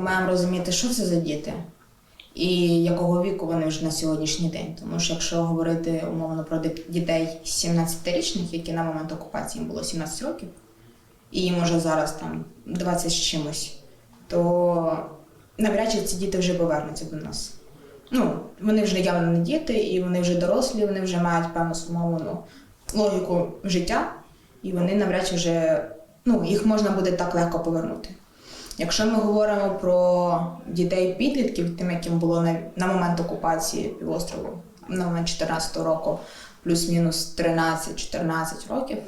маємо розуміти, що це за діти і якого віку вони вже на сьогоднішній день. Тому що якщо говорити умовно про дітей 17-річних, які на момент окупації їм було 17 років, і їм уже зараз там 20 з чимось, то навряд чи ці діти вже повернуться до нас. Ну, вони вже явно не діти, і вони вже дорослі, вони вже мають певну сформовану логіку життя, і вони навряд чи вже ну, їх можна буде так легко повернути. Якщо ми говоримо про дітей-підлітків, тим, яким було на, на момент окупації півострову, на момент 14 року, плюс-мінус 13-14 років,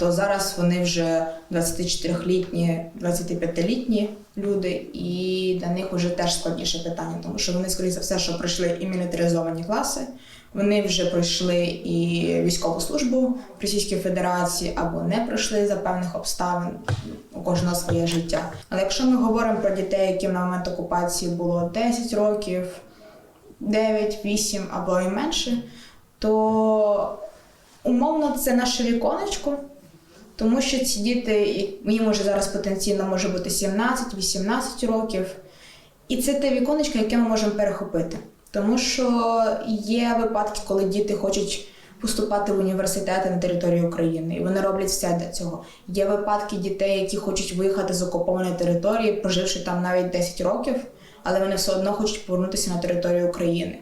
то зараз вони вже 24-літні, 25-літні люди, і для них вже теж складніше питання, тому що вони, скоріше за все, що пройшли і мілітаризовані класи, вони вже пройшли і військову службу в Російській Федерації або не пройшли за певних обставин у кожного своє життя. Але якщо ми говоримо про дітей, яким на момент окупації було 10 років, 9, 8 або і менше, то умовно це наше віконечко, тому що ці діти, їм вже зараз потенційно може бути 17-18 років. І це те віконечко, яке ми можемо перехопити. Тому що є випадки, коли діти хочуть поступати в університети на території України, і вони роблять все для цього. Є випадки дітей, які хочуть виїхати з окупованої території, проживши там навіть 10 років, але вони все одно хочуть повернутися на територію України.